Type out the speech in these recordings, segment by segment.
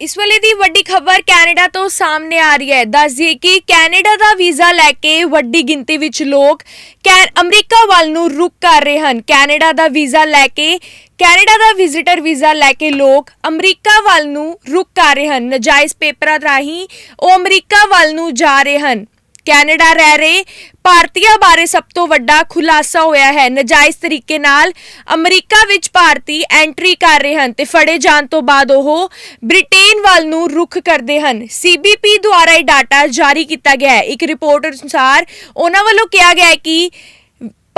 ਇਸ ਵੇਲੇ ਦੀ ਵੱਡੀ ਖਬਰ ਕੈਨੇਡਾ ਤੋਂ ਸਾਹਮਣੇ ਆ ਰਹੀ ਹੈ। ਦੱਸਦੀ ਕਿ ਕੈਨੇਡਾ ਦਾ ਵੀਜ਼ਾ ਲੈ ਕੇ ਵੱਡੀ ਗਿਣਤੀ ਵਿੱਚ ਲੋਕ ਕੈ ਅਮਰੀਕਾ ਵੱਲ ਨੂੰ ਰੁਕ ਕਰ ਰਹੇ ਹਨ। ਕੈਨੇਡਾ ਦਾ ਵੀਜ਼ਾ ਲੈ ਕੇ ਕੈਨੇਡਾ ਦਾ ਵਿਜ਼ਿਟਰ ਵੀਜ਼ਾ ਲੈ ਕੇ ਲੋਕ ਅਮਰੀਕਾ ਵੱਲ ਨੂੰ ਰੁਕ ਕਰ ਰਹੇ ਹਨ। ਨਜਾਇਜ਼ ਪੇਪਰਾਂ ਰਾਹੀਂ ਉਹ ਅਮਰੀਕਾ ਵੱਲ ਨੂੰ ਜਾ ਰਹੇ ਹਨ। ਕੈਨੇਡਾ ਰਹਿ ਰਹੇ। ਭਾਰਤੀਆਂ ਬਾਰੇ ਸਭ ਤੋਂ ਵੱਡਾ ਖੁਲਾਸਾ ਹੋਇਆ ਹੈ। ਨਜਾਇਜ਼ ਤਰੀਕੇ ਨਾਲ ਅਮਰੀਕਾ ਵਿੱਚ ਭਾਰਤੀ ਐਂਟਰੀ ਕਰ ਰਹੇ ਹਨ ਤੇ ਫੜੇ ਜਾਣ ਤੋਂ ਬਾਅਦ ਉਹ ਬ੍ਰਿਟੇਨ ਵੱਲ ਨੂੰ ਰੁਖ ਕਰਦੇ ਹਨ। ਸੀਬੀਪੀ ਦੁਆਰਾ ਇਹ ਡਾਟਾ ਜਾਰੀ ਕੀਤਾ ਗਿਆ ਹੈ। ਇੱਕ ਰਿਪੋਰਟ ਅਨੁਸਾਰ ਉਹਨਾਂ ਵੱਲੋਂ ਕਿਹਾ ਗਿਆ ਹੈ ਕਿ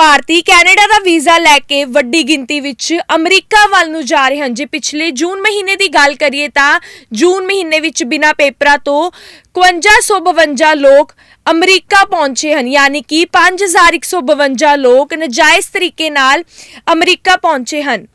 ਭਾਰਤੀ ਕੈਨੇਡਾ ਦਾ ਵੀਜ਼ਾ ਲੈ ਕੇ ਵੱਡੀ ਗਿਣਤੀ ਵਿੱਚ ਅਮਰੀਕਾ ਵੱਲ ਨੂੰ ਜਾ ਰਹੇ ਹਨ। ਜੇ ਪਿਛਲੇ ਜੂਨ ਮਹੀਨੇ ਦੀ ਗੱਲ ਕਰੀਏ ਤਾਂ ਜੂਨ ਮਹੀਨੇ ਵਿੱਚ ਬਿਨਾਂ ਪੇਪਰਾਂ ਤੋਂ 5152 ਲੋਕ ਅਮਰੀਕਾ ਪਹੁੰਚੇ ਹਨ। ਯਾਨੀ ਕਿ 5152 ਲੋਕ ਨਜਾਇਜ਼ ਤਰੀਕੇ ਨਾਲ ਅਮਰੀਕਾ ਪਹੁੰਚੇ ਹਨ।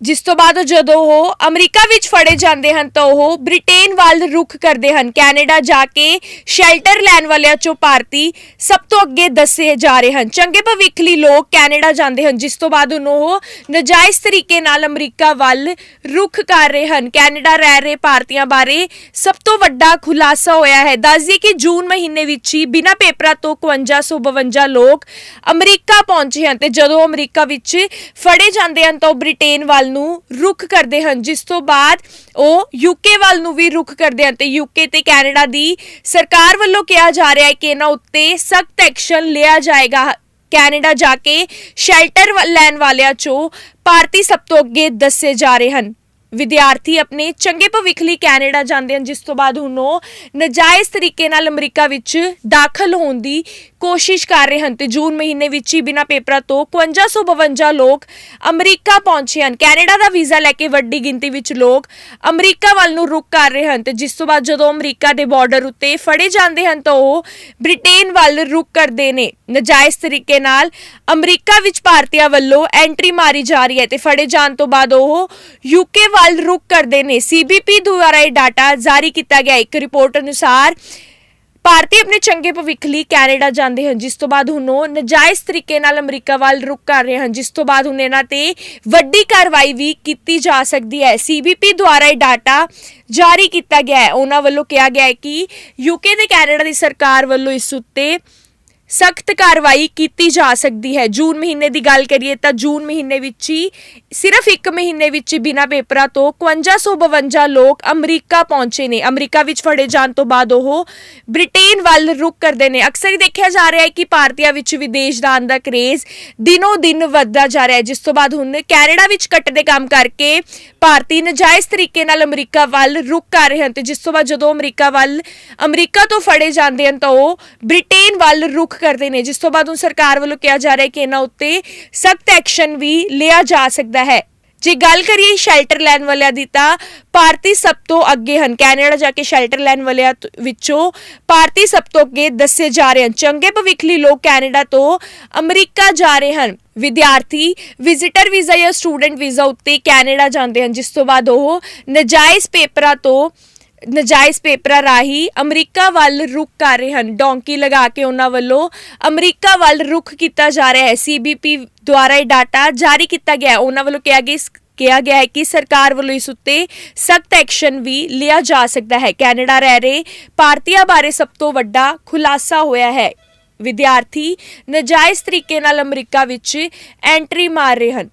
ਜਿਸ ਤੋਂ ਬਾਅਦ ਜਦੋਂ ਉਹ ਅਮਰੀਕਾ ਵਿੱਚ ਫੜੇ ਜਾਂਦੇ ਹਨ, ਤਾਂ ਉਹ ਬ੍ਰਿਟੇਨ ਵੱਲ ਰੁਖ ਕਰਦੇ ਹਨ। ਕੈਨੇਡਾ ਜਾ ਕੇ ਸ਼ੈਲਟਰ ਲੈਣ ਵਾਲਿਆਂ ਚੋਂ ਭਾਰਤੀ ਸਭ ਤੋਂ ਅੱਗੇ ਦੱਸੇ ਜਾ ਰਹੇ ਹਨ। ਚੰਗੇ ਭਵਿੱਖ ਲਈ ਲੋਕ ਕੈਨੇਡਾ ਜਾਂਦੇ ਹਨ, ਜਿਸ ਤੋਂ ਬਾਅਦ ਹੁਣ ਉਹ ਨਜਾਇਜ਼ ਤਰੀਕੇ ਨਾਲ ਅਮਰੀਕਾ ਵੱਲ ਰੁਖ ਕਰ ਰਹੇ ਹਨ। ਕੈਨੇਡਾ ਰਹਿ ਰਹੇ ਭਾਰਤੀਆਂ ਬਾਰੇ ਸਭ ਤੋਂ ਵੱਡਾ ਖੁਲਾਸਾ ਹੋਇਆ ਹੈ। ਦੱਸਦੀ ਕਿ ਜੂਨ ਮਹੀਨੇ ਵਿੱਚ ਹੀ ਬਿਨਾਂ ਪੇਪਰਾਂ ਤੋਂ 5152 ਲੋਕ ਅਮਰੀਕਾ ਪਹੁੰਚੇ ਹਨ ਤੇ ਜਦੋਂ ਅਮਰੀਕਾ ਵਿੱਚ ਫੜੇ ਜਾਂਦੇ ਹਨ, ਤਾਂ ਉਹ ਬ੍ਰਿਟੇਨ ਵੱਲ ਨੂੰ ਰੁਖ ਕਰਦੇ ਹਨ, ਜਿਸ ਤੋਂ ਬਾਅਦ ਉਹ ਯੂਕੇ ਵੱਲ ਨੂੰ ਵੀ ਰੁਖ ਕਰਦੇ ਹਨ। ਤੇ ਯੂਕੇ ਤੇ ਕੈਨੇਡਾ ਦੀ ਸਰਕਾਰ ਵੱਲੋਂ ਕਿਹਾ ਜਾ ਰਿਹਾ ਹੈ ਕਿ ਇਹਨਾਂ ਉੱਤੇ ਸਖਤ ਐਕਸ਼ਨ ਲਿਆ ਜਾਏਗਾ। ਕੈਨੇਡਾ ਜਾ ਕੇ ਸ਼ੈਲਟਰ ਲੈਣ ਵਾਲਿਆਂ ਚੋਂ ਭਾਰਤੀ ਸਭ ਤੋਂ ਅੱਗੇ ਦੱਸੇ ਜਾ ਰਹੇ ਹਨ। ਵਿਦਿਆਰਥੀ ਆਪਣੇ ਚੰਗੇ ਭਵਿੱਖ ਲਈ ਕੈਨੇਡਾ ਜਾਂਦੇ ਹਨ, ਜਿਸ ਤੋਂ ਬਾਅਦ ਹੁਣ ਉਹ ਨਜਾਇਜ਼ ਤਰੀਕੇ ਨਾਲ ਅਮਰੀਕਾ ਵਿੱਚ ਦਾਖਲ ਹੋਣ ਦੀ ਕੋਸ਼ਿਸ਼ ਕਰ ਰਹੇ ਹਨ ਤੇ ਜੂਨ ਮਹੀਨੇ ਵਿੱਚ ਹੀ ਬਿਨਾਂ ਪੇਪਰਾਂ ਤੋਂ 5152 ਲੋਕ ਅਮਰੀਕਾ ਪਹੁੰਚੇ ਹਨ। ਕੈਨੇਡਾ ਦਾ ਵੀਜ਼ਾ ਲੈ ਕੇ ਵੱਡੀ ਗਿਣਤੀ ਵਿੱਚ ਲੋਕ ਅਮਰੀਕਾ ਵੱਲ ਨੂੰ ਰੁਕ ਕਰ ਰਹੇ ਹਨ ਤੇ ਜਿਸ ਤੋਂ ਬਾਅਦ ਜਦੋਂ ਅਮਰੀਕਾ ਦੇ ਬਾਰਡਰ ਉੱਤੇ ਫੜੇ ਜਾਂਦੇ ਹਨ ਤਾਂ ਉਹ ਬ੍ਰਿਟੇਨ ਵੱਲ ਰੁਕ ਕਰਦੇ ਨੇ। ਨਜਾਇਜ਼ ਤਰੀਕੇ ਨਾਲ ਅਮਰੀਕਾ ਵਿੱਚ ਭਾਰਤੀਆਂ ਵੱਲੋਂ ਐਂਟਰੀ ਮਾਰੀ ਜਾ ਰਹੀ ਹੈ ਤੇ ਫੜੇ ਜਾਣ ਤੋਂ ਬਾਅਦ ਉਹ ਯੂਕੇ ਵੱਲ ਰੁਕ ਕਰਦੇ ਨੇ। ਸੀਬੀਪੀ ਦੁਆਰਾ ਇਹ ਡਾਟਾ ਜਾਰੀ ਕੀਤਾ ਗਿਆ। ਇੱਕ ਰਿਪੋਰਟ ਅਨੁਸਾਰ ਭਾਰਤੀ ਆਪਣੇ ਚੰਗੇ ਭਵਿੱਖ ਲਈ ਕੈਨੇਡਾ ਜਾਂਦੇ ਹਨ, ਜਿਸ ਤੋਂ ਬਾਅਦ ਹੁਣ ਉਹ ਨਜਾਇਜ਼ ਤਰੀਕੇ ਨਾਲ ਅਮਰੀਕਾ ਵੱਲ ਰੁਕ ਕਰ ਰਹੇ ਹਨ, ਜਿਸ ਤੋਂ ਬਾਅਦ ਹੁਣ ਇਹਨਾਂ ਤੇ ਵੱਡੀ ਕਾਰਵਾਈ ਵੀ ਕੀਤੀ ਜਾ ਸਕਦੀ ਹੈ। ਸੀਬੀਪੀ ਦੁਆਰਾ ਇਹ ਡਾਟਾ ਜਾਰੀ ਕੀਤਾ ਗਿਆ ਹੈ। ਉਹਨਾਂ ਵੱਲੋਂ ਕਿਹਾ ਗਿਆ ਹੈ ਕਿ ਯੂਕੇ ਤੇ ਕੈਨੇਡਾ ਦੀ ਸਰਕਾਰ ਵੱਲੋਂ ਇਸ ਉੱਤੇ ਸਖਤ ਕਾਰਵਾਈ ਕੀਤੀ ਜਾ ਸਕਦੀ ਹੈ। ਜੂਨ ਮਹੀਨੇ ਦੀ ਗੱਲ ਕਰੀਏ ਤਾਂ ਜੂਨ ਮਹੀਨੇ ਵਿੱਚ ਹੀ, ਸਿਰਫ 1 ਮਹੀਨੇ ਵਿੱਚ ਹੀ ਬਿਨਾਂ ਪੇਪਰਾਂ ਤੋਂ 5152 ਲੋਕ ਅਮਰੀਕਾ ਪਹੁੰਚੇ ਨੇ। ਅਮਰੀਕਾ ਵਿੱਚ ਫੜੇ ਜਾਣ ਤੋਂ ਬਾਅਦ ਉਹ ਬ੍ਰਿਟੇਨ ਵੱਲ ਰੁਕ ਕਰਦੇ ਨੇ। ਅਕਸਰ ਹੀ ਦੇਖਿਆ ਜਾ ਰਿਹਾ ਹੈ ਕਿ ਭਾਰਤੀਆਂ ਵਿੱਚ ਵਿਦੇਸ਼ ਦਾਨ ਦਾ ਕਰੇਜ਼ ਦਿਨੋ ਦਿਨ ਵੱਧਦਾ ਜਾ ਰਿਹਾ ਹੈ। ਜਿਸ ਤੋਂ ਬਾਅਦ ਹੁਣ ਕੈਨੇਡਾ ਵਿੱਚ ਕੱਟ ਦੇ ਕੰਮ ਕਰਕੇ ਭਾਰਤੀ ਨਜਾਇਜ਼ ਤਰੀਕੇ ਨਾਲ ਅਮਰੀਕਾ ਵੱਲ ਰੁਕ ਕਰ ਰਹੇ ਹਨ ਤੇ ਜਿਸ ਤੋਂ ਬਾਅਦ ਜਦੋਂ ਅਮਰੀਕਾ ਵੱਲ, ਅਮਰੀਕਾ ਤੋਂ ਫੜੇ ਜਾਂਦੇ ਹਨ ਤਾਂ ਉਹ ਬ੍ਰਿਟੇਨ ਵੱਲ ਰੁਖ ਕਰਦੇ ਨੇ। ਜਿਸ ਤੋਂ ਬਾਅਦ ਹੁਣ ਸਰਕਾਰ ਵੱਲੋਂ ਕਿਹਾ ਜਾ ਰਿਹਾ ਹੈ ਕਿ ਇਹਨਾਂ ਉੱਤੇ ਸਖਤ ਐਕਸ਼ਨ ਵੀ ਲਿਆ ਜਾ ਸਕਦਾ ਹੈ। ਜੇ ਗੱਲ ਕਰੀਏ ਸ਼ੈਲਟਰ ਲੈਣ ਵਾਲਿਆਂ ਦੀ ਤਾਂ ਭਾਰਤੀ ਸਭ ਤੋਂ ਅੱਗੇ ਹਨ। ਕੈਨੇਡਾ ਜਾ ਕੇ ਸ਼ੈਲਟਰ ਲੈਣ ਵਾਲਿਆਂ ਵਿੱਚੋਂ ਭਾਰਤੀ ਸਭ ਤੋਂ ਅੱਗੇ ਦੱਸੇ ਜਾ ਰਹੇ ਹਨ। ਚੰਗੇ ਭਵਿੱਖ ਲਈ ਲੋਕ ਕੈਨੇਡਾ ਤੋਂ ਅਮਰੀਕਾ ਜਾ ਰਹੇ ਹਨ। ਵਿਦਿਆਰਥੀ ਵਿਜ਼ਿਟਰ ਵੀਜ਼ਾ ਜਾਂ ਸਟੂਡੈਂਟ ਵੀਜ਼ਾ ਉੱਤੇ ਕੈਨੇਡਾ ਜਾਂਦੇ ਹਨ। ਜਿਸ ਤੋਂ ਬਾਅਦ ਉਹ ਨਜਾਇਜ਼ ਪੇਪਰਾਂ ਤੋਂ ਨਜਾਇਜ਼ ਪੇਪਰਾਂ ਰਾਹੀਂ ਅਮਰੀਕਾ ਵੱਲ ਰੁਕ ਕਰ ਰਹੇ ਹਨ, ਡੋਂਕੀ ਲਗਾ ਕੇ ਉਹਨਾਂ ਵੱਲੋਂ ਅਮਰੀਕਾ ਵੱਲ ਰੁਖ ਕੀਤਾ ਜਾ ਰਿਹਾ ਹੈ। ਸੀਬੀਪੀ ਦੁਆਰਾ ਇਹ ਡਾਟਾ ਜਾਰੀ ਕੀਤਾ ਗਿਆ ਹੈ। ਉਹਨਾਂ ਵੱਲੋਂ ਕਿਹਾ ਗਿਆ ਇਸ- ਕਿਹਾ ਗਿਆ ਹੈ ਕਿ ਸਰਕਾਰ ਵੱਲੋਂ ਇਸ ਉੱਤੇ ਸਖਤ ਐਕਸ਼ਨ ਵੀ ਲਿਆ ਜਾ ਸਕਦਾ ਹੈ। ਕੈਨੇਡਾ ਰਹਿ ਰਹੇ ਭਾਰਤੀਆਂ ਬਾਰੇ ਸਭ ਤੋਂ ਵੱਡਾ ਖੁਲਾਸਾ ਹੋਇਆ ਹੈ। ਵਿਦਿਆਰਥੀ ਨਜਾਇਜ਼ ਤਰੀਕੇ ਨਾਲ ਅਮਰੀਕਾ ਵਿੱਚ ਐਂਟਰੀ ਮਾਰ ਰਹੇ ਹਨ।